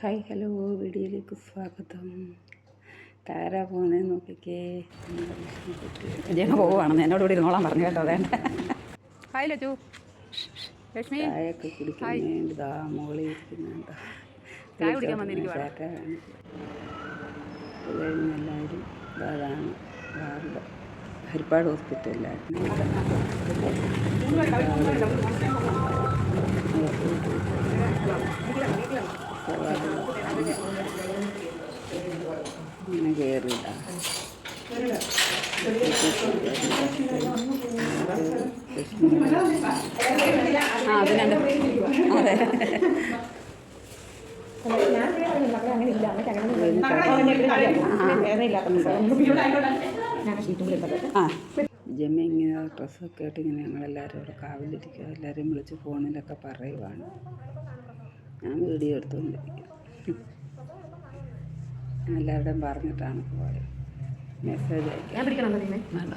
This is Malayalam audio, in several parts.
ഹായ് ഹലോ വീഡിയോയിലേക്ക് സ്വാഗതം. താരാ പോകുന്നേ നോക്കിക്കേ. വിഷ്ണുക്കുട്ടി. പോവുകയാണെന്ന് എന്നോട് കൂടി ഇരുന്നോളാൻ പറഞ്ഞു കേട്ടോ വേണ്ട ഹായ് ലജു. ലക്ഷ്മി. ചായയൊക്കെ കുടിക്കാൻ മോളിൽ ഇരിക്കുന്നുണ്ട്. ചായ അത് കഴിഞ്ഞ് എല്ലാവരും ദാ അതാണ് വാർഡ് ഹരിപ്പാട് ഹോസ്പിറ്റലിലായിരുന്നു ഇങ്ങനെ കയറിയില്ല ആ അതിനുണ്ട് അതെ ആ ജമ്മ ഇങ്ങനെ ഡ്രസ്സൊക്കെ ആയിട്ട് ഇങ്ങനെ ഞങ്ങളെല്ലാവരും അവിടെ കാവിലിരിക്കുക എല്ലാവരെയും വിളിച്ച് ഫോണിലൊക്കെ പറയുവാണ്. ഞാൻ വീഡിയോ എടുത്തുകൊണ്ടിരിക്കും എല്ലാവരുടെയും പറഞ്ഞിട്ടാണ് പോയത്. മെസ്സേജ് അയക്കാം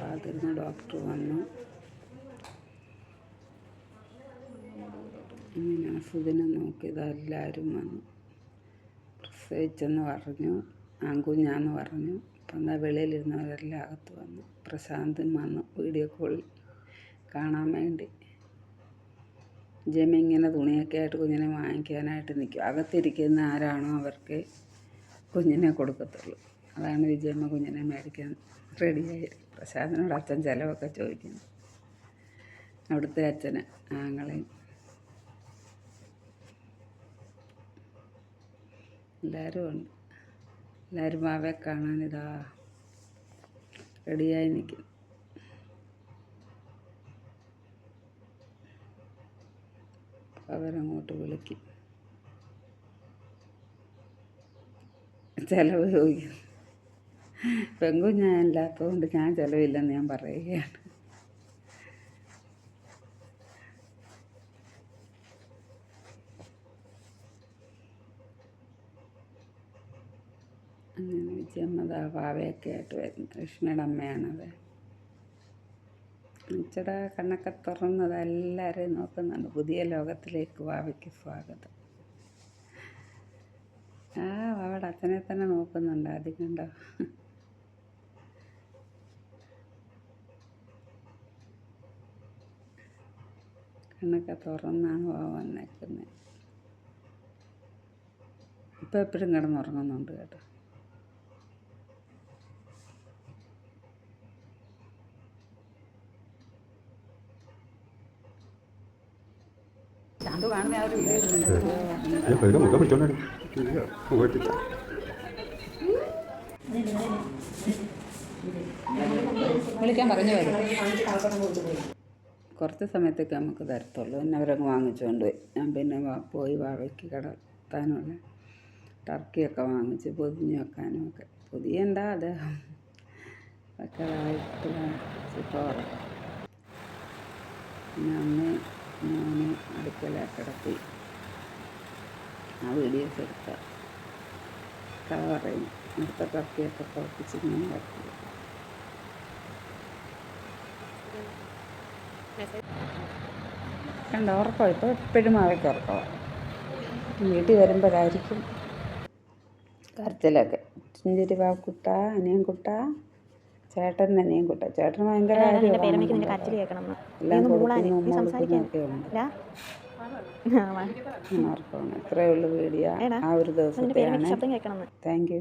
കാത്തിരുന്ന ഡോക്ടർ വന്നു. ഇങ്ങനെ നോക്കിയത് എല്ലാവരും വന്നു. പ്രസവിച്ചെന്ന് പറഞ്ഞു. ആൺകുഞ്ഞാന്ന് പറഞ്ഞു. അപ്പം എന്താ വെളിയിലിരുന്നവരെല്ലാം അകത്ത് വന്നു. പ്രശാന്തും വന്നു. വീഡിയോ കോളിൽ കാണാൻ വേണ്ടി. ജമ ഇങ്ങനെ തുണിയൊക്കെ ആയിട്ട് കുഞ്ഞിനെ വാങ്ങിക്കാനായിട്ട് നിൽക്കും. അകത്തിരിക്കുന്ന ആരാണോ അവർക്ക് കുഞ്ഞിനെ കൊടുക്കത്തുള്ളൂ. അതാണ് വിജയമ്മ കുഞ്ഞിനെ മേടിക്കാൻ റെഡിയായി പ്രശാന്തനോട് അച്ഛൻ ചിലവൊക്കെ ചോദിക്കുന്നു. അവിടുത്തെ അച്ഛന് ആങ്ങളെയും. എല്ലാവരും ഉണ്ട്. എല്ലാവരും അവയെ കാണാനിതാ റെഡിയായി നിൽക്കും അവരങ്ങോട്ട് വിളിക്കും. ചിലവ് ചോദിക്കും. പെങ്കുഞ്ഞാനില്ലാത്തതുകൊണ്ട് ഞാൻ ചിലവില്ലെന്ന് ഞാൻ പറയുകയാണ്. അങ്ങനെ വിജയമ്മത പാവയൊക്കെ ആയിട്ട് വരുന്നു. കൃഷ്ണയുടെ അമ്മയാണത്. അച്ചട കണ്ണൊക്കെ തുറന്നത് എല്ലാവരെയും നോക്കുന്നുണ്ട്. പുതിയ ലോകത്തിലേക്ക് വാവയ്ക്ക് സ്വാഗതം. ആ വാവയുടെ അച്ഛനെ തന്നെ നോക്കുന്നുണ്ട് ആദ്യം കണ്ടോ? കണ്ണൊക്കെ തുറന്നാണ് വാവ വന്നേക്കുന്നത് ഇപ്പം എപ്പോഴും കിടന്നുറങ്ങുന്നുണ്ട് കേട്ടോ. വിളിക്കാൻ പറഞ്ഞു വരും കുറച്ച് സമയത്തേക്ക് നമുക്ക് തരത്തുള്ളൂ. പിന്നെ അവരങ്ങ് വാങ്ങിച്ചുകൊണ്ട് പോയി ഞാൻ പിന്നെ പോയി വാവയ്ക്ക് കിടത്താനുള്ള ടർക്കിയൊക്കെ വാങ്ങിച്ച് പൊതിഞ്ഞ് വെക്കാനും ഒക്കെ. പൊതിയണ്ട അദ്ദേഹം. ഒക്കെ ആയിട്ട് വാങ്ങിച്ച് ചോറ് പിന്നെ അമ്മ മോനെ അടുക്കള കിടത്തി ആ വീഡിയോസ് എടുത്ത. കഥ പറയും. അടുത്ത ടർക്കിയൊക്കെ പുറപ്പിച്ച് ഇങ്ങനെ കിടത്തി കണ്ട? ഉറക്കോ? ഇപ്പോൾ എപ്പോഴും അവയ്ക്ക് ഉറക്കോ? വീട്ടിൽ വരുമ്പോഴായിരിക്കും കരച്ചിലൊക്കെ. ചിഞ്ചിരി വാക്കുട്ട അനിയൻ കുട്ട ചേട്ടൻ തന്നെയും കൂട്ട. ചേട്ടൻ ഭയങ്കര എല്ലാം കൊടുക്കുന്നു ഇത്രയേ ഉള്ളൂ വീഡിയോ. ആ ഒരു ദിവസത്തെയാണ്. Thank you